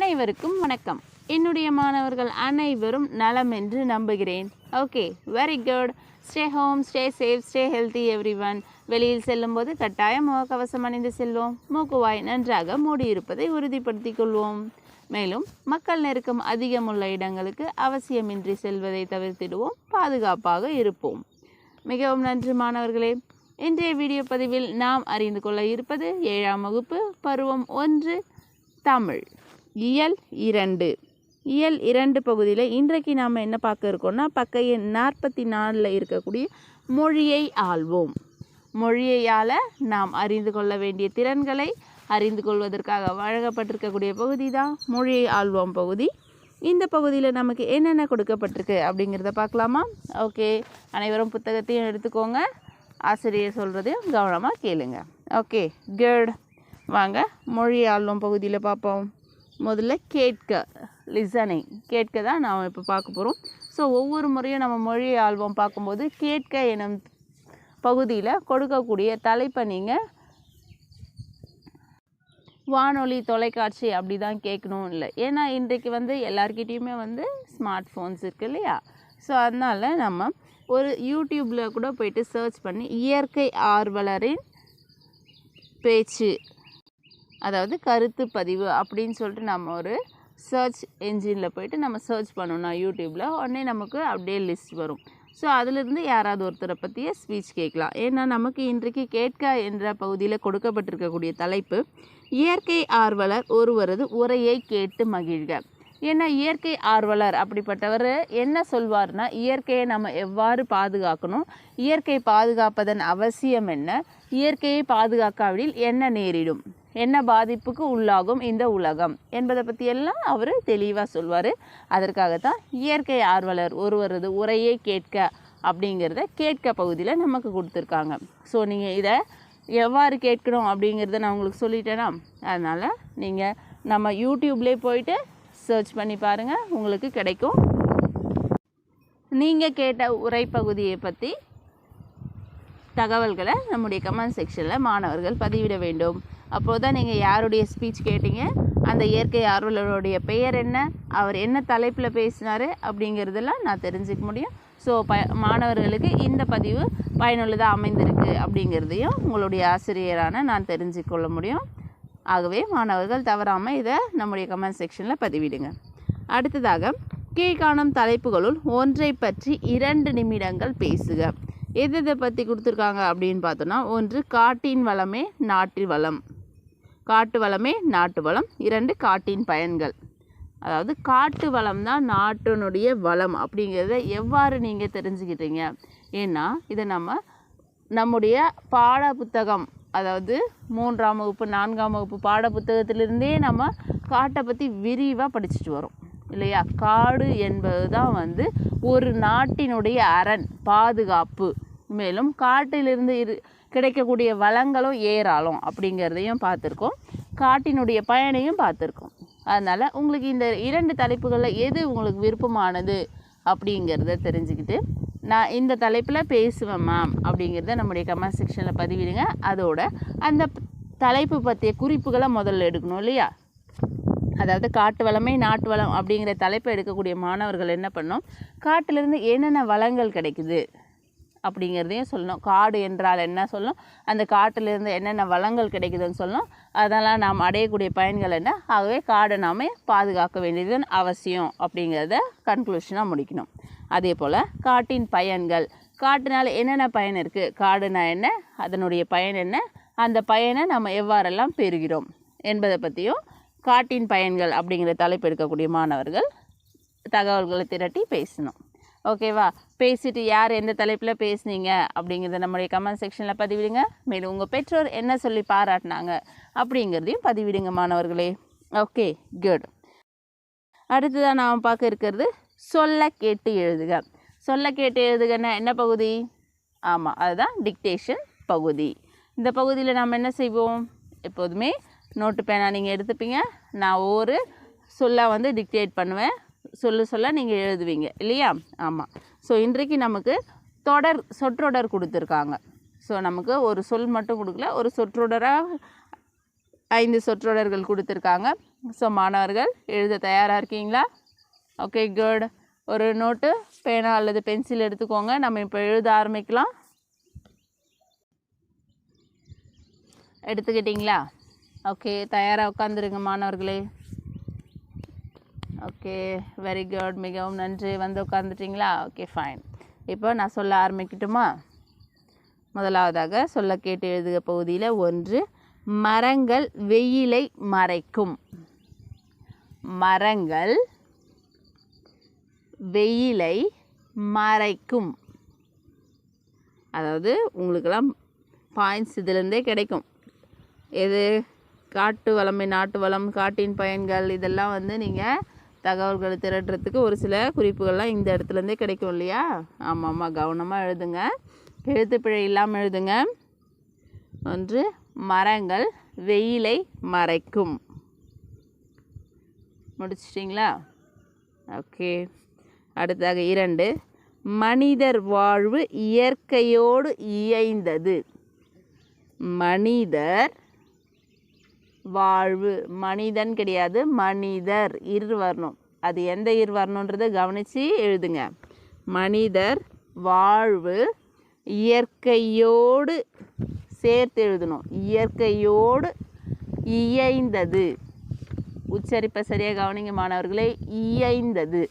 அனைவருக்கும் வணக்கம். என்னுடைய மாணவர்கள் அனைவரும் நலம் என்று நம்புகிறேன். Okay very good stay home stay safe stay healthy everyone வெளியில் செல்லும்போது கட்டாயம் முகக்கவசம் அணிந்து செல்வோம். மூக்குவாய் நன்றாக மூடியிருப்பதை உறுதிப்படுத்திக் கொள்வோம். மேலும் மக்கள் நெருக்கம் அதிகமுள்ள இடங்களுக்கு அவசியமின்றி செல்வதை தவிர்த்திடுவோம். பாதுகாப்பாக இருப்போம். மிகவும் நன்றி மாணவர்களே. இன்றைய வீடியோ பதிவில் நாம் அறிந்து கொள்ள இருப்பது ஏழாம் வகுப்பு பருவம் ஒன்று தமிழ். இயல் இரண்டு. இயல் இரண்டு பகுதியில் இன்றைக்கு நாம் என்ன பார்க்க இருக்கோம்னா பக்க எண் நாற்பத்தி நாலில் இருக்கக்கூடிய மொழியை ஆள்வோம். மொழியையால் நாம் அறிந்து கொள்ள வேண்டிய திறன்களை அறிந்து கொள்வதற்காக வழங்கப்பட்டிருக்கக்கூடிய பகுதி தான் மொழியை ஆள்வோம் பகுதி. இந்த பகுதியில் நமக்கு என்னென்ன கொடுக்கப்பட்டிருக்கு அப்படிங்கிறத பார்க்கலாமா? ஓகே அனைவரும் புத்தகத்தையும் எடுத்துக்கோங்க. ஆசிரியர் சொல்கிறதையும் கவனமாக கேளுங்க. ஓகே குட் வாங்க மொழி ஆள்வோம் பகுதியில் பார்ப்போம். முதல்ல கேட்க லிசனிங் கேட்க தான் நாம் இப்போ பார்க்க போகிறோம் ஸோ ஒவ்வொரு முறையும் நம்ம மொழி ஆல்பம் பார்க்கும்போது கேட்க எனும் பகுதியில் கொடுக்கக்கூடிய தலைப்பை நீங்கள் வானொலி தொலைக்காட்சி அப்படி தான் கேட்கணும் இல்லை. ஏன்னா இன்றைக்கு வந்து எல்லார்கிட்டேயுமே வந்து ஸ்மார்ட் ஃபோன்ஸ் இருக்குது இல்லையா? ஸோ அதனால் நம்ம ஒரு யூடியூப்பில் கூட போயிட்டு சர்ச் பண்ணி இயற்கை ஆர்வலரின் பேச்சு அதாவது கருத்து பதிவு அப்படின்னு சொல்லிட்டு நம்ம ஒரு சர்ச் என்ஜினில் போயிட்டு நம்ம சர்ச் பண்ணோம்னா யூடியூப்பில் உடனே நமக்கு அப்படியே லிஸ்ட் வரும். ஸோ அதிலிருந்து யாராவது ஒருத்தரை பற்றிய ஸ்பீச் கேட்கலாம். ஏன்னா நமக்கு இன்றைக்கு கேட்க என்ற பகுதியில் கொடுக்கப்பட்டிருக்கக்கூடிய தலைப்பு இயற்கை ஆர்வலர் ஒருவரது உரையை கேட்டு மகிழ்க. ஏன்னா இயற்கை ஆர்வலர் அப்படிப்பட்டவர் என்ன சொல்வார்னா இயற்கையை நம்ம எவ்வாறு பாதுகாக்கணும் இயற்கை பாதுகாப்பதன் அவசியம் என்ன இயற்கையை பாதுகாக்காவிடில் என்ன நேரிடும்? என்ன பாதிப்புக்கு உள்ளாகும் இந்த உலகம் என்பதை பற்றி எல்லாம் அவர் தெளிவாக சொல்வார். அதற்காகத்தான் இயற்கை ஆர்வலர் ஒருவரது உரையை கேட்க அப்படிங்கிறத கேட்க பகுதியில் நமக்கு கொடுத்துருக்காங்க. ஸோ நீங்கள் இதை எவ்வாறு கேட்கணும் அப்படிங்கிறத நான் உங்களுக்கு சொல்லிட்டேனா? அதனால் நீங்கள் நம்ம யூடியூப்லேயே போயிட்டு சர்ச் பண்ணி பாருங்கள் உங்களுக்கு கிடைக்கும். நீங்கள் கேட்ட உரை பகுதியை பற்றி தகவல்களை நம்முடைய கமெண்ட் செக்ஷனில் மாணவர்கள் பதிவிட வேண்டும். அப்போது தான் நீங்கள் யாருடைய ஸ்பீச் கேட்டீங்க? அந்த இயற்கை ஆர்வலருடைய பெயர் என்ன? அவர் என்ன தலைப்பில் பேசினார்? அப்படிங்கிறதெல்லாம் நான் தெரிஞ்சுக்க முடியும். ஸோ ப மாணவர்களுக்கு இந்த பதிவு பயனுள்ளதாக அமைந்திருக்கு அப்படிங்கிறதையும் உங்களுடைய ஆசிரியரான நான் தெரிஞ்சுக்கொள்ள முடியும். ஆகவே மாணவர்கள் தவறாமல் இதை நம்முடைய கமெண்ட் செக்ஷனில் பதிவிடுங்க. அடுத்ததாக கீழ்காணும் தலைப்புகளுள் ஒன்றை பற்றி இரண்டு நிமிடங்கள் பேசுக. எது எதை பற்றி கொடுத்துருக்காங்க அப்படின்னு பார்த்தோன்னா ஒன்று காட்டின் வளமே நாட்டு வளம். காட்டு வளமே நாட்டு வளம். இரண்டு காட்டின் பயன்கள். அதாவது காட்டு வளம் தான் நாட்டினுடைய வளம் அப்படிங்கிறத எவ்வாறு நீங்கள் தெரிஞ்சுக்கிட்டீங்க? ஏன்னா இதை நம்ம நம்முடைய பாட புத்தகம் அதாவது மூன்றாம் வகுப்பு நான்காம் வகுப்பு பாட புத்தகத்திலிருந்தே நம்ம காட்டை பற்றி விரிவாக படிச்சுட்டு வரோம். இல்லையா? காடு என்பது தான் வந்து ஒரு நாட்டினுடைய அரண் பாதுகாப்பு. மேலும் காட்டிலிருந்து இரு கிடைக்கக்கூடிய வளங்களும் ஏராளம் அப்படிங்கிறதையும் பார்த்துருக்கோம். காட்டினுடைய பயனையும் பார்த்துருக்கோம். அதனால் உங்களுக்கு இந்த இரண்டு தலைப்புகளில் எது உங்களுக்கு விருப்பமானது அப்படிங்கிறத தெரிஞ்சுக்கிட்டு நான் இந்த தலைப்பில் பேசுவேன் மேம் அப்படிங்கிறத நம்முடைய கமெண்ட் செக்ஷனில் பதிவிடுங்க. அதோட அந்த தலைப்பு பற்றிய குறிப்புகளை முதல்ல எடுக்கணும் இல்லையா? அதாவது காட்டு வளமே நாட்டு வளம் அப்படிங்கிற தலைப்பை எடுக்கக்கூடிய மாணவர்கள் என்ன பண்ணோம் காட்டிலிருந்து என்னென்ன வளங்கள் கிடைக்குது அப்படிங்கிறதையும் சொல்லணும். காடு என்றால் என்ன சொல்லணும்? அந்த காட்டிலிருந்து என்னென்ன வளங்கள் கிடைக்குதுன்னு சொல்லணும். அதெல்லாம் நாம் அடையக்கூடிய பயன்கள் என்ன? ஆகவே காடை நாம் பாதுகாக்க வேண்டியது அவசியம் அப்படிங்கிறத கன்க்ளூஷனாக முடிக்கணும். அதே போல் காட்டின் பயன்கள். காட்டினால் என்னென்ன பயன் இருக்குது காடுனா என்ன? அதனுடைய பயன் என்ன? அந்த பயனை நம்ம எவ்வாறெல்லாம் பெறுகிறோம்? என்பதை பற்றியும் காட்டின் பயன்கள் அப்படிங்கிற தலைப்பு எடுக்கக்கூடிய மாணவர்கள் தகவல்களை திரட்டி பேசணும். ஓகேவா? பேசிட்டு யார் எந்த தலைப்பில் பேசுனீங்க அப்படிங்கிறத நம்முடைய கமெண்ட் செக்ஷனில் பதிவிடுங்க. மேலும் உங்கள் பெற்றோர் என்ன சொல்லி பாராட்டினாங்க அப்படிங்கிறதையும் பதிவிடுங்க மாணவர்களே. ஓகே குட் அடுத்ததாக நாம் பார்க்க இருக்கிறது சொல்ல கேட்டு எழுதுக. சொல்ல கேட்டு எழுதுகன்னா என்ன பகுதி? ஆமாம் அதுதான் டிக்டேஷன் பகுதி. இந்த பகுதியில் நாம் என்ன செய்வோம்? எப்போதுமே நோட்டு பேனா நீங்கள் எடுத்துப்பீங்க. நான் ஒவ்வொரு சொல்லாக வந்து டிக்டேட் பண்ணுவேன். சொல்ல சொல்ல நீங்கள் எழுதுவீங்க. இல்லையா? ஆமாம் ஸோ இன்றைக்கு நமக்கு தொடர் சொற்றொடர் கொடுத்துருக்காங்க. ஸோ நமக்கு ஒரு சொல் மட்டும் கொடுக்கல ஒரு சொற்றொடராக ஐந்து சொற்றொடர்கள் கொடுத்துருக்காங்க. ஸோ மாணவர்கள் எழுத தயாராக இருக்கீங்களா? ஓகே குட் ஒரு நோட்டு பேனா அல்லது பென்சில் எடுத்துக்கோங்க. நம்ம இப்போ எழுத ஆரம்பிக்கலாம். எடுத்துக்கிட்டிங்களா? ஓகே தயாராக உட்காந்துருங்க மாணவர்களே. ஓகே வெரி குட் மிகவும் நன்றி. வந்து உட்காந்துட்டிங்களா ஓகே ஃபைன் இப்போ நான் சொல்ல ஆரம்பிக்கட்டுமா? முதலாவதாக சொல்ல கேட்டு எழுதுக பகுதியில் ஒன்று மரங்கள் வெயிலை மறைக்கும். மரங்கள் வெயிலை மறைக்கும். அதாவது உங்களுக்கெல்லாம் பாயிண்ட்ஸ் இதுலேருந்தே கிடைக்கும். எது? காட்டு வளமை நாட்டு வளம் காட்டின் பயன்கள் இதெல்லாம் வந்து நீங்கள் தகவல்களை திரட்டுறதுக்கு ஒரு சில குறிப்புகள்லாம் இந்த இடத்துலேருந்தே கிடைக்கும் இல்லையா? ஆமாம் ஆமாம் கவனமாக எழுதுங்க. எழுத்துப்பிழை இல்லாமல் எழுதுங்க. ஒன்று மரங்கள் வெயிலை மறைக்கும். முடிச்சிட்டிங்களா? ஓகே. அடுத்ததாக இரண்டு மனிதர் வாழ்வு இயற்கையோடு இயைந்தது. மனிதர் வாழ்வு. மனிதன் கிடையாது மனிதர். இரு வரணும் அது எந்த இரு வரணுன்றதை கவனித்து எழுதுங்க. மனிதர் வாழ்வு இயற்கையோடு சேர்த்து எழுதணும். இயற்கையோடு இயைந்தது. உச்சரிப்பை சரியாக கவனிங்க மாணவர்களே இயைந்தது.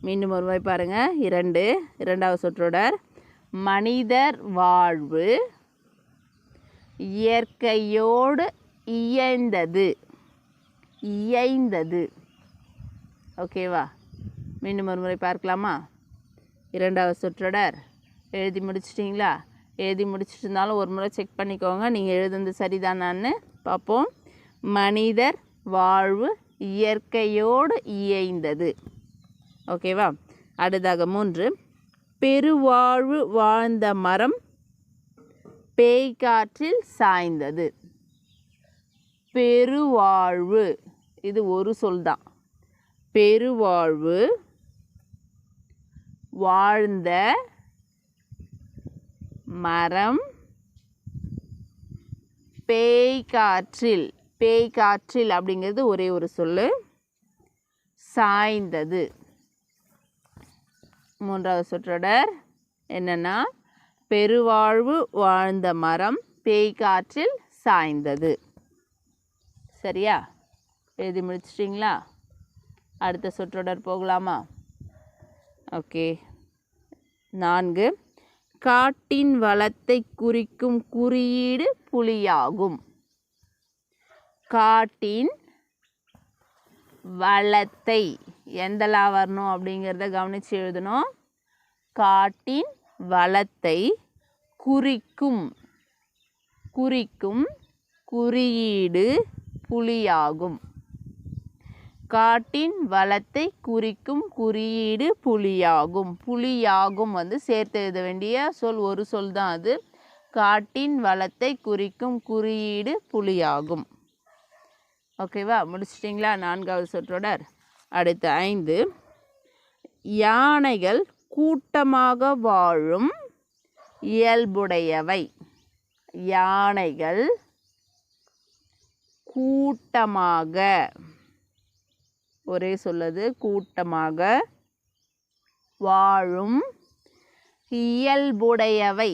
மீண்டும் ஒரு முறை இரண்டு இரண்டாவது சொற்றொடர். மனிதர் வாழ்வு இயற்கையோடு இயைந்தது. இயைந்தது. ஓகேவா மீண்டும் ஒரு முறை பார்க்கலாமா? இரண்டாவது சொற்றொடர். எழுதி முடிச்சிட்டிங்களா? எழுதி முடிச்சிட்டு இருந்தாலும் ஒரு முறை செக் பண்ணிக்கோங்க. நீங்கள் எழுதுனது சரிதானான்னு பார்ப்போம். மனிதர் வாழ்வு இயற்கையோடு இயைந்தது. ஓகேவா அடுத்தாக மூன்று. பெருவாழ்வு வாழ்ந்த மரம் பேய்காற்றில் சாய்ந்தது. பெருவாழ்வு. இது ஒரு சொல் தான் பெருவாழ்வு. வாழ்ந்த மரம். பேய்காற்றில் பேய்காற்றில் அப்படிங்கிறது ஒரே ஒரு சொல்லு. சாய்ந்தது. மூன்றாவது சொற்றொடர் என்னென்னா பெருவாழ்வு வாழ்ந்த மரம் பேய்காற்றில் சாய்ந்தது. சரியா? எழுதி முடிச்சிட்டிங்களா? அடுத்த சொற்றொடர் போகலாமா? ஓகே. நான்கு. காட்டின் வளத்தை குறிக்கும் குறியீடு புலியாகும். காட்டின் வளத்தை எந்தலா வரணும் அப்படிங்கிறத கவனித்து எழுதணும். காட்டின் வளத்தை குறிக்கும் குறிக்கும் குறியீடு புலியாகும். காட்டின் வளத்தை குறிக்கும் குறியீடு புலியாகும். புலியாகும் வந்து சேர்த்து எழுத வேண்டிய சொல் ஒரு சொல் தான் அது. காட்டின் வளத்தை குறிக்கும் குறியீடு புலியாகும். ஓகேவா? முடிச்சிட்டிங்களா? நான்காவது சொற்றொடர். அடுத்து ஐந்து. யானைகள் கூட்டமாக வாழும் இயல்புடையவை. யானைகள் கூட்டமாக ஒரே சொல்லது கூட்டமாக வாழும் இயல்புடையவை.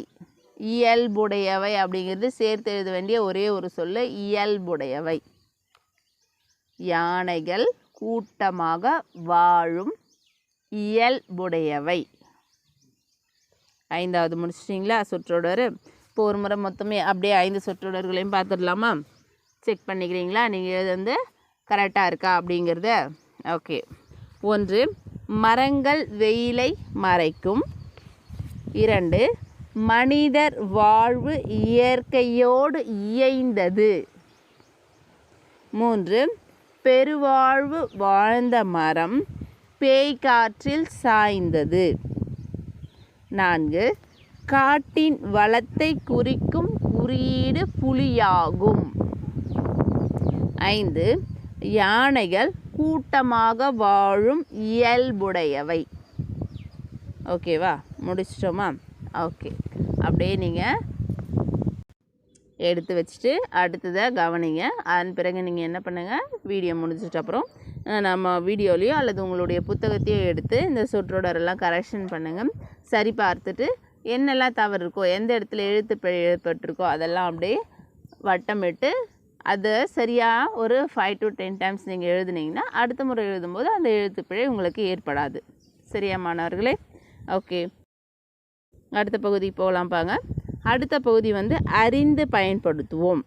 இயல்புடையவை அப்படிங்கிறது சேர்த்து எழுத வேண்டிய ஒரே ஒரு சொல்லு இயல்புடையவை. யானைகள் கூட்டமாக வாழும் இயல்புடையவை. ஐந்தாவது முடிச்சிட்டிங்களா? சொற்றொடர். இப்போ ஒரு முறை மொத்தமே அப்படியே ஐந்து சொற்றொடர்களையும் பார்த்துடலாமா? செக் பண்ணிக்கிறீங்களா? நீங்கள் இது வந்து கரெக்டாக இருக்கா அப்படிங்கிறத? ஓகே ஒன்று மரங்கள் வெயிலை மறைக்கும். இரண்டு மனிதர் வாழ்வு இயற்கையோடு இயைந்தது. மூன்று பெருவாழ்வு வாழ்ந்த மரம். பேய்காற்றில் சாய்ந்தது. நான்கு காட்டின் வளத்தை குறிக்கும் குறியீடு புலியாகும். ஐந்து யானைகள் கூட்டமாக வாழும் இயல்புடையவை. ஓகேவா முடிச்சிட்டோமா? ஓகே அப்படியே நீங்கள் எடுத்து வச்சுட்டு அடுத்ததை கவனிங்க. அதன் பிறகு நீங்கள் என்ன பண்ணுங்கள் வீடியோ முடிஞ்சிட்ட அப்புறம் நம்ம வீடியோலையோ அல்லது உங்களுடைய புத்தகத்தையோ எடுத்து இந்த சொற்றொடரெல்லாம் கரெக்ஷன் பண்ணுங்கள் சரி பார்த்துட்டு என்னெல்லாம் தவறு இருக்கோ எந்த இடத்துல எழுத்து பிழை ஏற்பட்டிருக்கோ அதெல்லாம் அப்படியே வட்டமிட்டு அதை சரியாக ஒரு ஃபைவ் டு டென் டைம்ஸ் நீங்கள் எழுதுனீங்கன்னா அடுத்த முறை எழுதும்போது அந்த எழுத்து பிழை உங்களுக்கு ஏற்படாது. சரியா மாணவர்களே? ஓகே. அடுத்த பகுதி போகலாம் பாங்க அடுத்த பகுதி வந்து அறிந்து பயன்படுத்துவோம்.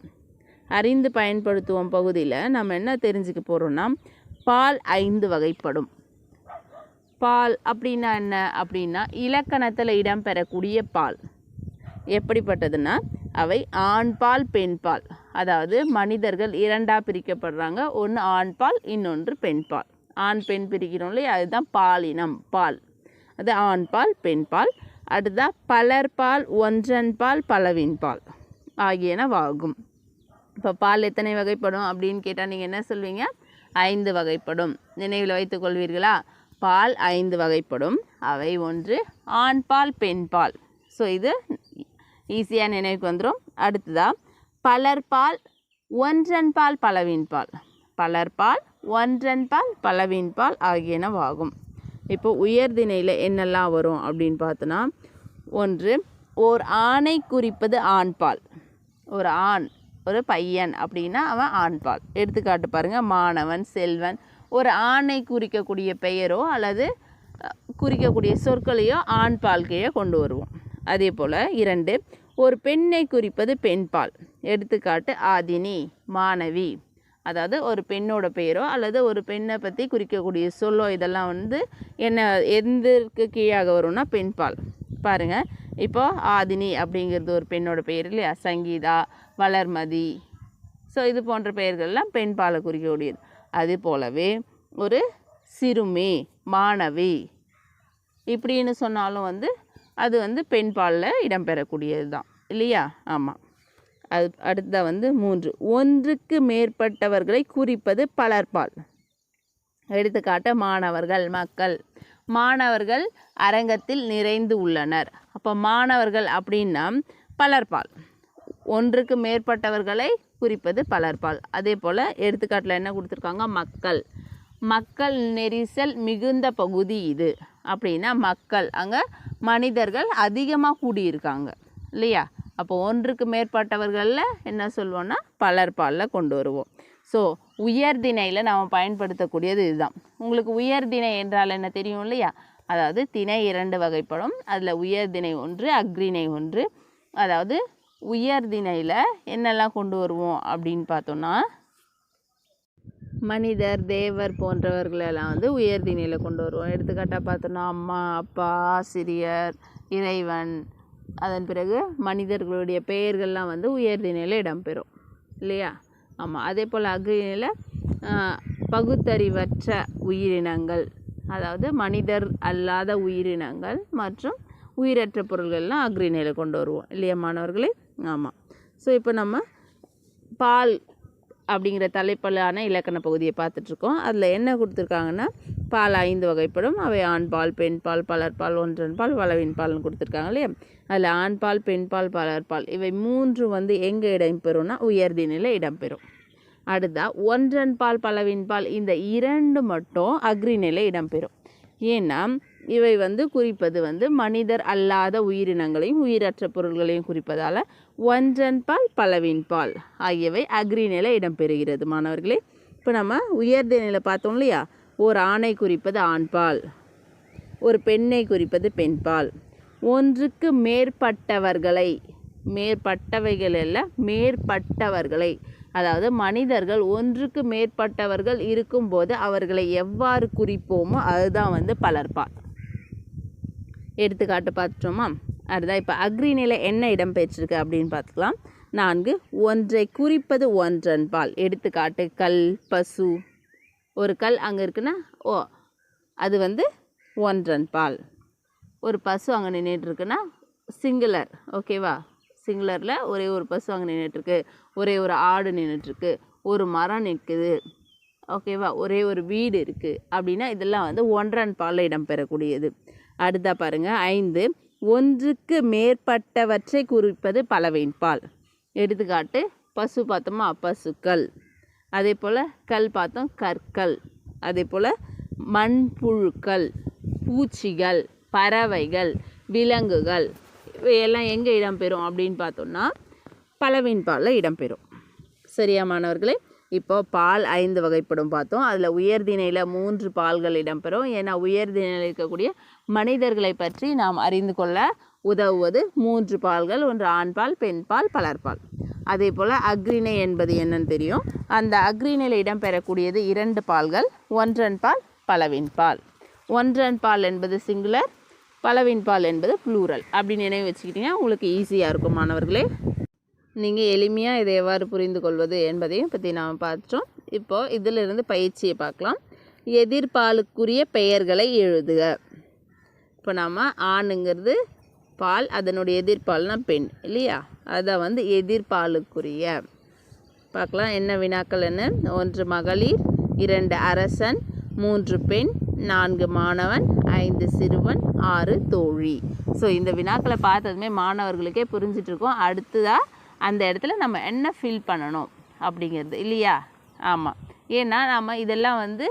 அறிந்து பயன்படுத்துவோம் பகுதியில் நம்ம என்ன தெரிஞ்சுக்க போகிறோம்னா பால் ஐந்து வகைப்படும். பால் அப்படின்னா என்ன? அப்படின்னா இலக்கணத்தில் இடம்பெறக்கூடிய பால். எப்படிப்பட்டதுன்னா அவை ஆண்பால் பெண்பால் அதாவது மனிதர்கள் இரண்டாக பிரிக்கப்படுறாங்க. ஒன்று ஆண்பால் இன்னொன்று பெண்பால் ஆண் பெண் பிரிக்கிறோம் இல்லையா? அதுதான் பாலினம் பால். அது ஆண்பால் பெண்பால் அடுத்தா பலர்பால் ஒன்றன்பால் பலவின்பால் ஆகியனவாகும் இப்போ பால் எத்தனை வகைப்படும் அப்படின்னு கேட்டால் நீங்கள் என்ன சொல்வீங்க? ஐந்து வகைப்படும். நினைவில் வைத்துக் கொள்வீர்களா? பால் ஐந்து வகைப்படும். அவை ஒன்று ஆண் பால் பெண் பால். ஸோ இது ஈஸியாக நினைவுக்கு வந்துடும் அடுத்ததா பலர்பால் பால் ஒன்றன் பலர்பால் பலவின் பால். ஆகியனவாகும். இப்போ உயர்திணையில் என்னெல்லாம் வரும் அப்படின்னு பார்த்தோன்னா ஒன்று ஓர் ஆணை குறிப்பது ஆண்பால் ஒரு ஆண் ஒரு பையன் அப்படின்னா அவன் ஆண்பால். எடுத்துக்காட்டு பாருங்கள் மாணவன் செல்வன் ஒரு ஆணை குறிக்கக்கூடிய பெயரோ அல்லது குறிக்கக்கூடிய சொற்களையோ ஆண்பால் கீழே கொண்டு வருவோம். அதே போல் இரண்டு ஒரு பெண்ணை குறிப்பது பெண்பால் எடுத்துக்காட்டு ஆதினி மாணவி. அதாவது ஒரு பெண்ணோட பெயரோ அல்லது ஒரு பெண்ணை பற்றி குறிக்கக்கூடிய சொல்லோ இதெல்லாம் வந்து என்ன எந்தற்கு கீழாக வரும்னா பெண்பால் பாருங்கள் இப்போ ஆதினி அப்படிங்கிறது ஒரு பெண்ணோட பெயர் இல்லையா? சங்கீதா வளர்மதி. ஸோ இது போன்ற பெயர்கள்லாம் பெண் பாலை குறிக்கக்கூடியது அது போலவே ஒரு சிறுமி மாணவி. இப்படின்னு சொன்னாலும் வந்து அது வந்து பெண் பாலில் இடம்பெறக்கூடியது தான். இல்லையா? ஆமாம் அது அடுத்ததாக வந்து மூன்று. ஒன்றுக்கு மேற்பட்டவர்களை குறிப்பது பலர்பால் எடுத்துக்காட்ட மாணவர்கள் மக்கள். மாணவர்கள் அரங்கத்தில் நிறைந்து உள்ளனர். அப்போ மாணவர்கள் அப்படின்னா பலர்பால். ஒன்றுக்கு மேற்பட்டவர்களை குறிப்பது பலர்பால். அதே போல் எடுத்துக்காட்டில் என்ன கொடுத்துருக்காங்க? மக்கள். மக்கள் நெரிசல் மிகுந்த பகுதி இது. அப்படின்னா மக்கள். அங்கே மனிதர்கள் அதிகமாக கூடியிருக்காங்க. இல்லையா? அப்போ ஒன்றுக்கு மேற்பட்டவர்களில் என்ன சொல்லுவோன்னா பலர்பாலில் கொண்டு வருவோம். ஸோ உயர்திணையில் நாம் பயன்படுத்தக்கூடியது இதுதான். உங்களுக்கு உயர்திணை என்றால் என்ன தெரியும் இல்லையா? அதாவது திணை இரண்டு வகைப்படும். அதில் உயர்திணை ஒன்று அக்ரிணை ஒன்று. அதாவது உயர்திணையில் என்னெல்லாம் கொண்டு வருவோம் அப்படின்னு பார்த்தோன்னா மனிதர் தேவர் போன்றவர்களெல்லாம் வந்து உயர்திணையில் கொண்டு வருவோம். எடுத்துக்காட்டாக பார்த்தோன்னா அம்மா அப்பா ஆசிரியர் இறைவன். அதன் பிறகு மனிதர்களுடைய பெயர்கள்லாம் வந்து உயர்திணையில் இடம்பெறும். இல்லையா? ஆமாம் அதே போல் அக்ரிணையில் பகுத்தறிவற்ற உயிரினங்கள் அதாவது மனிதர் அல்லாத உயிரினங்கள் மற்றும் உயிரற்ற பொருள்கள்லாம் அக்ரிணையில் கொண்டு வருவோம். இல்லையா மாணவர்களே? ஆமாம் ஸோ இப்போ நம்ம பால் அப்படிங்கிற தலைப்பிலான இலக்கண பகுதியை பார்த்துட்ருக்கோம். அதில் என்ன கொடுத்துருக்காங்கன்னா பால் ஐந்து வகைப்படும். அவை ஆண் பால் பெண் பால் பலர்பால் ஒன்றன் பால் வளவின் பால்னு கொடுத்துருக்காங்க இல்லையா? அதில் ஆண் பால் பெண் பால் பலர்பால் இவை மூன்று வந்து எங்கே இடம்பெறும்னா உயர்தினில் இடம்பெறும். அடுத்தா ஒன்றன் பால் பலவின் பால் இந்த இரண்டு மட்டும் அக்ரிநிலை இடம்பெறும். ஏன்னா இவை வந்து குறிப்பது வந்து மனிதர் அல்லாத உயிரினங்களையும் உயிரற்ற பொருள்களையும் குறிப்பதால் ஒன்றன் பால் பலவின் பால் ஆகியவை அக்ரிநிலை இடம்பெறுகிறது மாணவர்களே. இப்போ நம்ம உயர்ந்த நிலை பார்த்தோம் இல்லையா? ஒரு ஆணை குறிப்பது ஆண்பால் ஒரு பெண்ணை குறிப்பது பெண்பால் ஒன்றுக்கு மேற்பட்டவர்களை மேற்பட்டவைகள் அல்ல மேற்பட்டவர்களை அதாவது மனிதர்கள் ஒன்றுக்கு மேற்பட்டவர்கள் இருக்கும்போது அவர்களை எவ்வாறு குறிப்போமோ அதுதான் வந்து பலர்பால் எடுத்துக்காட்டு பார்த்துட்டோமா? அதுதான் இப்போ அக்ரிநிலை என்ன இடம்பெற்றிருக்கு அப்படின்னு பார்த்துக்கலாம். நான்கு ஒன்றை குறிப்பது ஒன்றன் பால் எடுத்துக்காட்டு கல் பசு. ஒரு கல் அங்கே இருக்குன்னா ஓ அது வந்து ஒன்றன் பால் ஒரு பசு அங்கே நின்றுட்டுருக்குன்னா சிங்குலர் ஓகேவா சிங்குலரில் ஒரே ஒரு பஸ் அங்கே நின்றுட்டுருக்கு ஒரே ஒரு ஆடு நின்றுட்டுருக்கு ஒரு மரம் நிற்குது ஓகேவா ஒரே ஒரு வீடு இருக்குது அப்படின்னா இதெல்லாம் வந்து ஒன்றன் பாலில் இடம்பெறக்கூடியது. அடுத்தா பாருங்கள் ஐந்து. ஒன்றுக்கு மேற்பட்டவற்றை குறிப்பது பலவின் பால். எடுத்துக்காட்டு பசு பார்த்தோமா பசுக்கள். அதே போல் கல் பார்த்தோம் கற்கள். அதே போல் மண்புழுக்கள் பூச்சிகள் பறவைகள் விலங்குகள். எல்லாம் எங்கே இடம்பெறும் அப்படின்னு பார்த்தோம்னா பலவின் பாலில் இடம்பெறும். சரியா மாணவர்களே? இப்போ பால் ஐந்து வகைப்படும் பார்த்தோம். அதில் உயர்திணையில் மூன்று பால்கள் இடம்பெறும். ஏன்னா உயர்திணையில் இருக்கக்கூடிய மனிதர்களை பற்றி நாம் அறிந்து கொள்ள உதவுவது மூன்று பால்கள். ஒன்று ஆண்பால் பெண்பால் பலர்பால் அதே போல் அக்ரிணை என்பது என்னன்னு தெரியும். அந்த அக்ரிணையில் இடம்பெறக்கூடியது இரண்டு பால்கள். ஒன்றன் பால் பலவின் பால். ஒன்றன் பால் என்பது சிங்குலர் பலவின் பால் என்பது ப்ளூரல் அப்படி நினைவு வச்சுக்கிட்டிங்கன்னா உங்களுக்கு ஈஸியாக இருக்கும் மாணவர்களே. நீங்கள் எளிமையாக இதை எவ்வாறு புரிந்து கொள்வது என்பதையும் பற்றி நாம் பார்த்தோம் இப்போது இதிலிருந்து பயிற்சியை பார்க்கலாம். எதிர்பாலுக்குரிய பெயர்களை எழுதுக. இப்போ நம்ம ஆணுங்கிறது பால் அதனுடைய எதிர்பால்னா பெண் இல்லையா? அதை வந்து எதிர்பாலுக்குரிய. பார்க்கலாம் என்ன வினாக்கள் என்ன? ஒன்று மகளிர் இரண்டு அரசன் மூன்று பெண் நான்கு மாணவன் ஐந்து சிறுவன் ஆறு தோழி. ஸோ இந்த வினாக்களை பார்த்ததுமே மாணவர்களுக்கே புரிஞ்சிட்ருக்கோம் அடுத்ததாக அந்த இடத்துல நம்ம என்ன ஃபில் பண்ணணும் அப்படிங்கிறது. இல்லையா? ஆமாம் ஏன்னா நம்ம இதெல்லாம் வந்து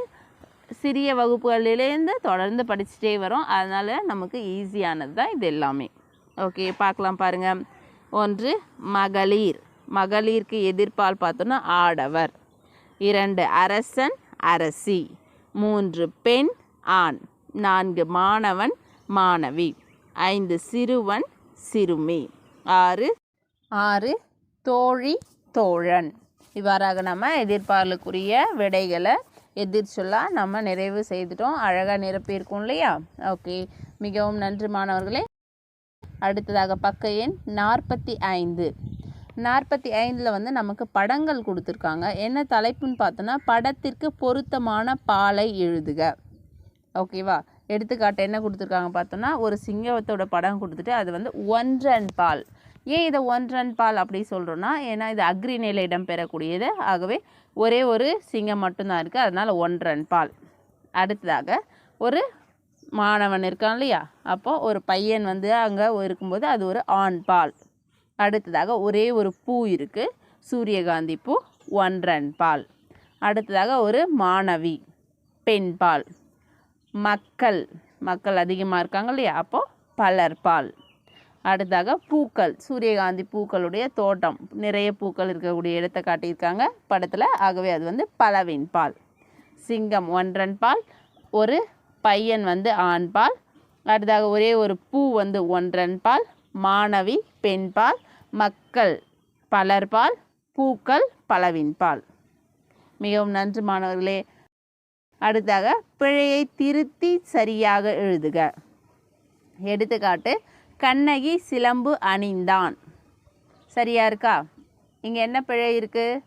சிறிய வகுப்புகளிலேருந்து தொடர்ந்து படிச்சுட்டே வரோம். அதனால் நமக்கு ஈஸியானது தான் இது எல்லாமே. ஓகே பார்க்கலாம் பாருங்கள் ஒன்று மகளிர். மகளிருக்கு எதிர்ப்பால் பார்த்தோன்னா ஆடவர். இரண்டு அரசன் அரசி. மூன்று பெண் ஆண். நான்கு மாணவன் மாணவி. ஐந்து சிறுவன் சிறுமி. ஆறு. ஆறு தோழி தோழன். இவ்வாறாக நம்ம எதிர்பார்க்கக்கூடிய விடைகளை எதிர்ச்சொல்லாக நம்ம நிறைவு செய்துட்டோம். அழகாக நிரப்பியிருக்கோம் இல்லையா? ஓகே. மிகவும் நன்றி மாணவர்களே. அடுத்ததாக பக்க எண் நாற்பத்தி ஐந்து. நாற்பத்தி ஐந்தில் வந்து நமக்கு படங்கள் கொடுத்துருக்காங்க. என்ன தலைப்புன்னு பார்த்தோன்னா படத்திற்கு பொருத்தமான பாலை எழுதுக. ஓகேவா? எடுத்துக்காட்டு என்ன கொடுத்துருக்காங்க பார்த்தோன்னா ஒரு சிங்கத்தோட படம் கொடுத்துட்டு அது வந்து ஒன்றன் பால். ஏன் இதை ஒன்றன் பால் அப்படி சொல்கிறோன்னா ஏன்னா இது அக்ரிணையில் இடம்பெறக்கூடியது. ஆகவே ஒரே ஒரு சிங்கம் மட்டும்தான் இருக்குது அதனால் ஒன்றன் பால். அடுத்ததாக ஒரு மாணவன் இருக்கான் இல்லையா? அப்போது ஒரு பையன் வந்து அங்கே இருக்கும்போது அது ஒரு ஆண் பால். அடுத்ததாக ஒரே ஒரு பூ இருக்குது சூரியகாந்தி பூ ஒன்றன் பால். அடுத்ததாக ஒரு மாணவி பெண் பால். மக்கள் மக்கள் அதிகமாக இருக்காங்க இல்லையா? அப்போது பலர் பால். அடுத்ததாக பூக்கள் சூரியகாந்தி பூக்களுடைய தோட்டம். நிறைய பூக்கள் இருக்கக்கூடிய இடத்தை காட்டியிருக்காங்க படத்தில். ஆகவே அது வந்து பலவின் பால். சிங்கம் ஒன்றன் பால். ஒரு பையன் வந்து ஆண் பால். அடுத்ததாக ஒரே ஒரு பூ வந்து ஒன்றன் பால். மாணவி பெண்பால் மக்கள் பலர்பால் பூக்கள் பலவின்பால். மிகவும் நன்று மாணவர்களே. அடுத்தாக பிழையை திருத்தி சரியாக எழுதுக. எடுத்துக்காட்டு கண்ணகி சிலம்பு அணிந்தான். சரியா இருக்கா? இங்கே என்ன பிழை இருக்குது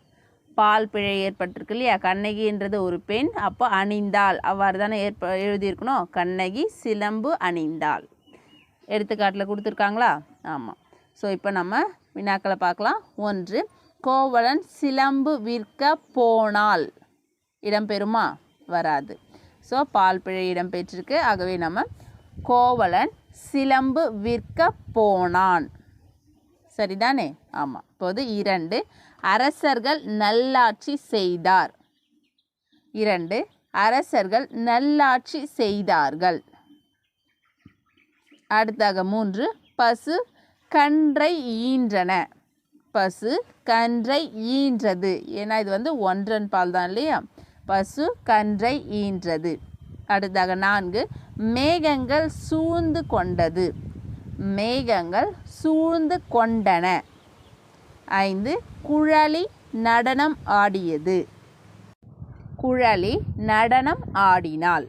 பால் பிழை ஏற்பட்டிருக்கு இல்லையா? கண்ணகின்றது ஒரு பெண் அப்போ அணிந்தாள். அவ்வாறு தானே ஏற்ப எழுதியிருக்கணும்? கண்ணகி சிலம்பு அணிந்தாள். எடுத்துக்காட்டில் கொடுத்துருக்காங்களா? ஆமாம் ஸோ இப்போ நம்ம வினாக்களை பார்க்கலாம். ஒன்று கோவலன் சிலம்பு விற்க போனால் இடம்பெறுமா? வராது. ஸோ பால் பிழை இடம்பெற்றிருக்கு ஆகவே நம்ம கோவலன் சிலம்பு விற்க போனான். சரிதானே? ஆமாம் இப்போது இரண்டு அரசர்கள் நல்லாட்சி செய்தார். இரண்டு அரசர்கள் நல்லாட்சி செய்தார்கள். அடுத்தாக மூன்று. பசு கன்றை ஈன்றன. பசு கன்றை ஈன்றது. ஏன்னா இது வந்து ஒன்றன் பால் தான் இல்லையா? பசு கன்றை ஈன்றது. அடுத்தாக நான்கு. மேகங்கள் சூழ்ந்து கொண்டது. மேகங்கள் சூழ்ந்து கொண்டன. ஐந்து. குழலி நடனம் ஆடியது. குழலி நடனம் ஆடினாள்.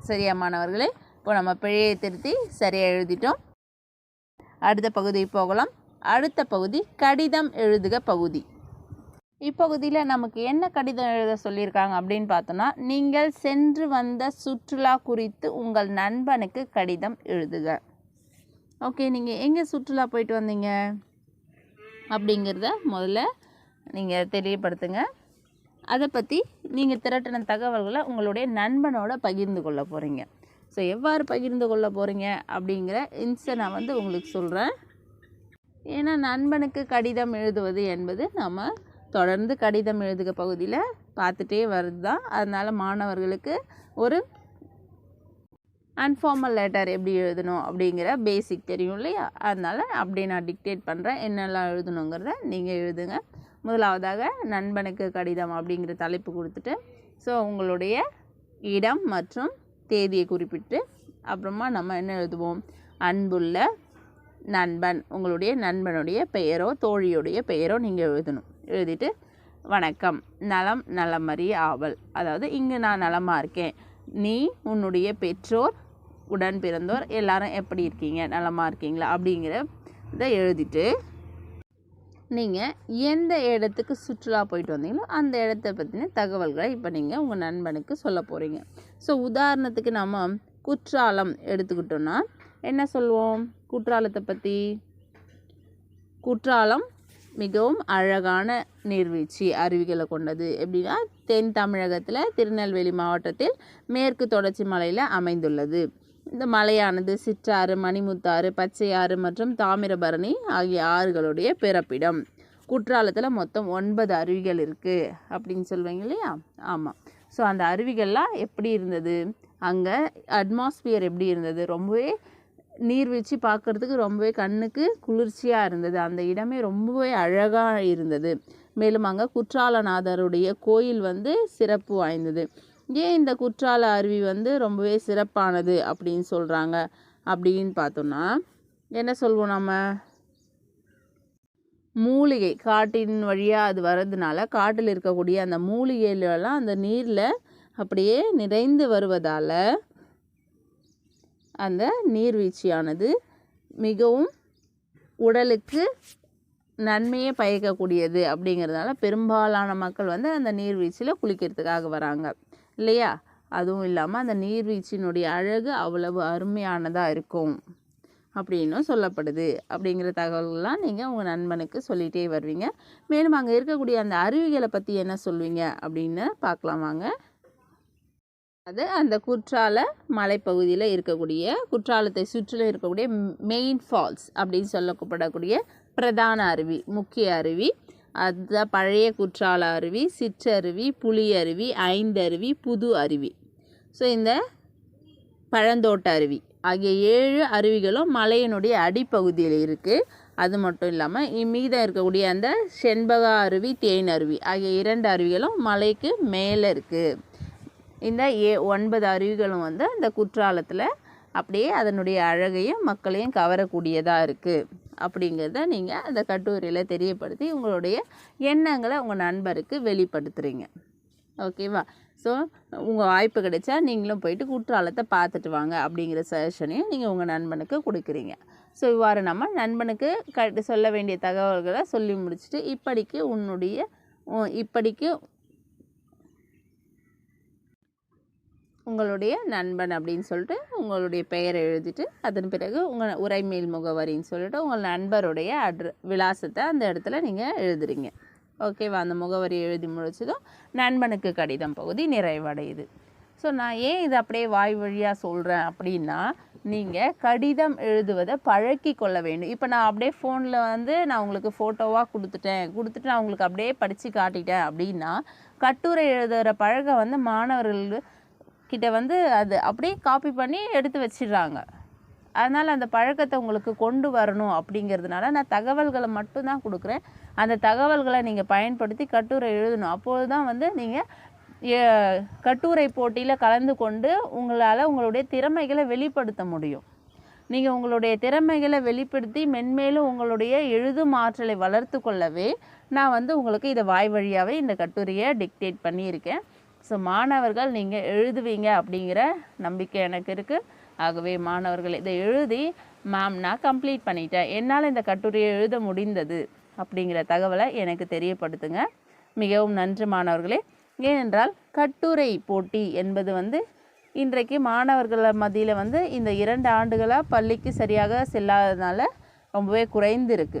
சரியா மாணவர்களே? இப்போ நம்ம பிழையை திருத்தி சரியாக எழுதிட்டோம். அடுத்த பகுதி போகலாம். அடுத்த பகுதி கடிதம் எழுதுக பகுதி. இப்பகுதியில் நமக்கு என்ன கடிதம் எழுத சொல்லியிருக்காங்க அப்படின்னு பார்த்தோன்னா நீங்கள் சென்று வந்த சுற்றுலா குறித்து உங்கள் நண்பனுக்கு கடிதம் எழுதுக. ஓகே நீங்கள் எங்கே சுற்றுலா போயிட்டு வந்தீங்க? அப்படிங்கிறத முதல்ல நீங்கள் தெரியப்படுத்துங்க அதை பற்றி நீங்கள் திரட்டின தகவல்களை உங்களுடைய நண்பனோட பகிர்ந்து கொள்ள போகிறீங்க ஸோ எவ்வாறு பகிர்ந்து கொள்ள போகிறீங்க அப்படிங்கிற இன்ஸ்டை நான் வந்து உங்களுக்கு சொல்கிறேன் ஏன்னா நண்பனுக்கு கடிதம் எழுதுவது என்பது நம்ம தொடர்ந்து கடிதம் எழுதுக பகுதியில் பார்த்துட்டே வருது தான். அதனால் மாணவர்களுக்கு ஒரு அன்ஃபார்மல் லெட்டர் எப்படி எழுதணும் அப்படிங்கிற பேசிக் தெரியும் இல்லையா? அதனால் அப்படி நான் டிக்டேட் பண்ணுறேன் என்னெல்லாம் எழுதணுங்கிறத நீங்கள் எழுதுங்க. முதலாவதாக நண்பனுக்கு கடிதம் அப்படிங்கிற தலைப்பு கொடுத்துட்டு ஸோ உங்களுடைய இடம் மற்றும் தேதியை குறிப்பிட்டு அப்புறமா நம்ம என்ன எழுதுவோம்? அன்புள்ள நண்பன் உங்களுடைய நண்பனுடைய பெயரோ தோழியுடைய பெயரோ நீங்கள் எழுதணும். எழுதிட்டு வணக்கம் நலம் நலமறிய ஆவல். அதாவது இங்கே நான் நலமாக இருக்கேன். நீ உன்னுடைய பெற்றோர் உடன் பிறந்தோர் எல்லாரும் எப்படி இருக்கீங்க? நலமாக இருக்கீங்களா? அப்படிங்கிற இதை எழுதிட்டு நீங்கள் எந்த இடத்துக்கு சுற்றுலா போயிட்டு வந்தீங்களோ அந்த இடத்த பற்றின தகவல்களை இப்போ நீங்கள் உங்கள் நண்பனுக்கு சொல்ல போகிறீங்க ஸோ உதாரணத்துக்கு நம்ம குற்றாலம் எடுத்துக்கிட்டோன்னா என்ன சொல்லுவோம் குற்றாலத்தை பற்றி குற்றாலம் மிகவும் அழகான நீர்வீழ்ச்சி அருவிகளை கொண்டது எப்படின்னா தென் தமிழகத்தில் திருநெல்வேலி மாவட்டத்தில் மேற்கு தொடர்ச்சி மலையில் அமைந்துள்ளது. இந்த மலையானது சிற்றாறு மணிமுத்தாறு பச்சையாறு மற்றும் தாமிரபரணி ஆகிய ஆறுகளுடைய பிறப்பிடம். குற்றாலத்தில் மொத்தம் ஒன்பது அருவிகள் இருக்குது அப்படின்னு சொல்லுவீங்க இல்லையா? ஆமாம் ஸோ அந்த அருவிகள்லாம் எப்படி இருந்தது? அங்கே அட்மாஸ்பியர் எப்படி இருந்தது? ரொம்பவே நீர்வீழ்ச்சி பார்க்குறதுக்கு ரொம்பவே கண்ணுக்கு குளிர்ச்சியாக இருந்தது. அந்த இடமே ரொம்பவே அழகாக இருந்தது. மேலும் அங்கே குற்றாலநாதருடைய கோயில் வந்து சிறப்பு வாய்ந்தது. ஏன் இந்த குற்றால அருவி வந்து ரொம்பவே சிறப்பானது அப்படின்னு சொல்கிறாங்க அப்படின்னு பார்த்தோன்னா என்ன சொல்வோம் நம்ம? மூலிகை காட்டின் வழியாக அது வர்றதுனால காட்டில் இருக்கக்கூடிய அந்த மூலிகையிலலாம் அந்த நீரில் அப்படியே நிறைந்து வருவதால் அந்த நீர்வீழ்ச்சியானது மிகவும் உடலுக்கு நன்மையை பயக்கக்கூடியது அப்படிங்கிறதுனால பெரும்பாலான மக்கள் வந்து அந்த நீர்வீழ்ச்சியில் குளிக்கிறதுக்காக வராங்க. இல்லையா? அதுவும் இல்லாமல் அந்த நீர்வீழ்ச்சியினுடைய அழகு அவ்வளவு அருமையானதாக இருக்கும். அப்படின்னும் சொல்லப்படுது. அப்படிங்கிற தகவல்கள்லாம் நீங்கள் உங்கள் நண்பனுக்கு சொல்லிகிட்டே வருவீங்க. மேலும் அங்கே இருக்கக்கூடிய அந்த அருவிகளை பற்றி என்ன சொல்வீங்க அப்படின்னு பார்க்கலாம் வாங்க. அது அந்த குற்றால மலைப்பகுதியில் இருக்கக்கூடிய குற்றாலத்தை சுற்றிலும் இருக்கக்கூடிய மெயின் ஃபால்ஸ் அப்படின்னு சொல்லப்படக்கூடிய பிரதான அருவி முக்கிய அருவி. அதுதான் பழைய குற்றால அருவி சிற்றருவி புளி அருவி ஐந்தருவி புது அருவி. ஸோ இந்த பழந்தோட்ட அருவி. ஆகிய ஏழு அருவிகளும் மலையினுடைய அடிப்பகுதியில் இருக்குது அது மட்டும் இல்லாமல் மீதம் இருக்கக்கூடிய அந்த செண்பகா அருவி தேன் அருவி ஆகிய இரண்டு அருவிகளும் மலைக்கு மேலே இருக்குது இந்த ஏ ஒன்பது அருவிகளும் வந்து அந்த குற்றாலத்தில் அப்படியே அதனுடைய அழகையும் மக்களையும் கவரக்கூடியதாக இருக்குது அப்படிங்கிறத நீங்கள் அந்த கட்டுரையில் தெரியப்படுத்தி உங்களுடைய எண்ணங்களை உங்கள் நண்பருக்கு வெளிப்படுத்துகிறீங்க ஓகேவா? ஸோ உங்கள் வாய்ப்பு கிடைச்சா நீங்களும் போயிட்டு குற்றாலத்தை பார்த்துட்டு வாங்க அப்படிங்கிற சஜஷனையும் நீங்கள் உங்கள் நண்பனுக்கு கொடுக்குறீங்க. ஸோ இவ்வாறு நம்ம நண்பனுக்கு க சொல்ல வேண்டிய தகவல்களை சொல்லி முடிச்சுட்டு இப்படிக்கு உன்னுடைய உ- இப்படிக்கு உங்களுடைய நண்பன் அப்படின்னு சொல்லிட்டு உங்களுடைய பெயரை எழுதிட்டு அதன் பிறகு உங்கள் உரைமேல் முகவரின்னு சொல்லிட்டு உங்கள் நண்பருடைய அட்ர விலாசத்தை அந்த இடத்துல நீங்கள் எழுதுறீங்க. ஓகேவா அந்த முகவரி எழுதி முடிச்சதும் நண்பனுக்கு கடிதம் பகுதி நிறைவடையுது. ஸோ நான் ஏன் இதை அப்படியே வாய் வழியாக சொல்கிறேன் அப்படின்னா நீங்கள் கடிதம் எழுதுவதை பழக்கி கொள்ள வேண்டும். இப்போ நான் அப்படியே ஃபோனில் வந்து நான் உங்களுக்கு ஃபோட்டோவாக கொடுத்துட்டேன். கொடுத்துட்டு நான் உங்களுக்கு அப்படியே படித்து காட்டிட்டேன் அப்படின்னா கட்டுரை எழுதுகிற பழக்கம் வந்து மாணவர்கள் கிட்ட வந்து அது அப்படியே காப்பி பண்ணி எடுத்து வச்சிடுறாங்க. அதனால் அந்த பழக்கத்தை உங்களுக்கு கொண்டு வரணும் அப்படிங்கிறதுனால நான் தகவல்களை மட்டும்தான் கொடுக்குறேன். அந்த தகவல்களை நீங்கள் பயன்படுத்தி கட்டுரை எழுதணும். அப்போது தான் வந்து நீங்கள் கட்டுரை போட்டியில் கலந்து கொண்டு உங்களால் உங்களுடைய திறமைகளை வெளிப்படுத்த முடியும். நீங்கள் உங்களுடைய திறமைகளை வெளிப்படுத்தி மென்மேலும் உங்களுடைய எழுதும் ஆற்றலை வளர்த்து கொள்ளவே நான் வந்து உங்களுக்கு இதை வாய் வழியாகவே இந்த கட்டுரையை டிக்டேட் பண்ணியிருக்கேன். ஸோ மாணவர்கள் நீங்கள் எழுதுவீங்க அப்படிங்கிற நம்பிக்கை எனக்கு இருக்குது ஆகவே மாணவர்கள் இதை எழுதி மேம் நான் கம்ப்ளீட் பண்ணிட்டேன். என்னால் இந்த கட்டுரையை எழுத முடிந்தது. அப்படிங்கிற தகவலை எனக்கு தெரியப்படுத்துங்க. மிகவும் நன்றி மாணவர்களே. ஏனென்றால் கட்டுரை போட்டி என்பது வந்து இன்றைக்கு மாணவர்கள் மத்தியில் வந்து இந்த இரண்டு ஆண்டுகளாக பள்ளிக்கு சரியாக செல்லாததுனால ரொம்பவே குறைந்திருக்கு.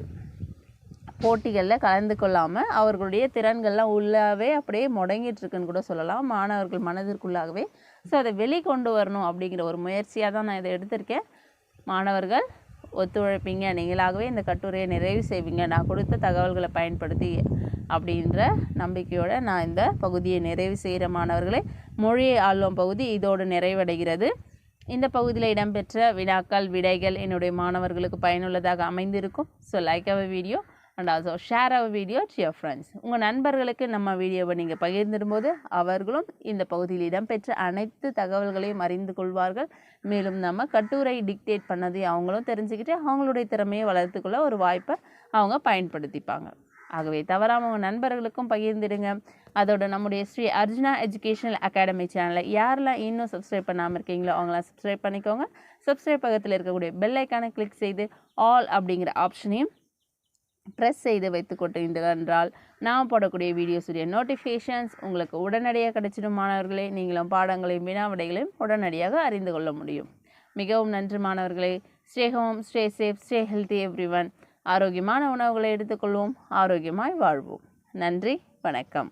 போட்டிகளில் கலந்து கொள்ளாமல் அவர்களுடைய திறன்கள்லாம் உள்ளாவே அப்படியே முடங்கிட்டுருக்குன்னு கூட சொல்லலாம். மாணவர்கள் மனதிற்குள்ளாகவே. ஸோ அதை வெளிக்கொண்டு வரணும் அப்படிங்கிற ஒரு முயற்சியாக தான் நான் இதை எடுத்திருக்கேன். மாணவர்கள் ஒத்துழைப்பீங்க. நீங்களாகவே இந்த கட்டுரையை நிறைவு செய்வீங்க. நான் கொடுத்த தகவல்களை பயன்படுத்தி அப்படின்ற நம்பிக்கையோடு நான் இந்த பகுதியை நிறைவு செய்கிற மாணவர்களே மொழியை ஆள்வோம் பகுதி இதோடு நிறைவடைகிறது. இந்த பகுதியில் இடம்பெற்ற வினாக்கள் விடைகள் என்னுடைய மாணவர்களுக்கு பயனுள்ளதாக அமைந்திருக்கும். So like our video and also share our video to your friends உங்கள் நண்பர்களுக்கு நம்ம வீடியோவை நீங்கள் பகிர்ந்திடும்போது அவர்களும் இந்த பகுதியில் இடம்பெற்ற அனைத்து தகவல்களையும் அறிந்து கொள்வார்கள். மேலும் நம்ம கட்டுரை டிக்டேட் பண்ணதை அவங்களும் தெரிஞ்சுக்கிட்டு அவங்களுடைய திறமையை வளர்த்துக்கொள்ள ஒரு வாய்ப்பை அவங்க பயன்படுத்திப்பாங்க. ஆகவே தவறாமல் உங்கள் நண்பர்களுக்கும் பகிர்ந்துடுங்க. அதோட நம்முடைய ஸ்ரீ அர்ஜுனா எஜுகேஷனல் அகாடமி சேனலை யாரெல்லாம் இன்னும் சப்ஸ்கிரைப் பண்ணாமல் இருக்கீங்களோ அவங்களாம் சப்ஸ்கிரைப் பண்ணிக்கோங்க. சப்ஸ்கிரைப் பக்கத்தில் இருக்கக்கூடிய பெல் ஐக்கானை கிளிக் செய்து ஆல் அப்படிங்கிற ஆப்ஷனையும் ப்ரெஸ் செய்து வைத்துக்கொண்டீர்கள் என்றால் நாம் போடக்கூடிய வீடியோஸுடைய நோட்டிஃபிகேஷன்ஸ் உங்களுக்கு உடனடியாக கிடைச்சிடும் மாணவர்களே. நீங்களும் பாடங்களையும் வினாவிடைகளையும் உடனடியாக அறிந்து கொள்ள முடியும். மிகவும் நன்றி மாணவர்களே. Stay home stay safe stay healthy everyone ஆரோக்கியமான உணவுகளை எடுத்துக்கொள்வோம் ஆரோக்கியமாய் வாழ்வோம். நன்றி வணக்கம்.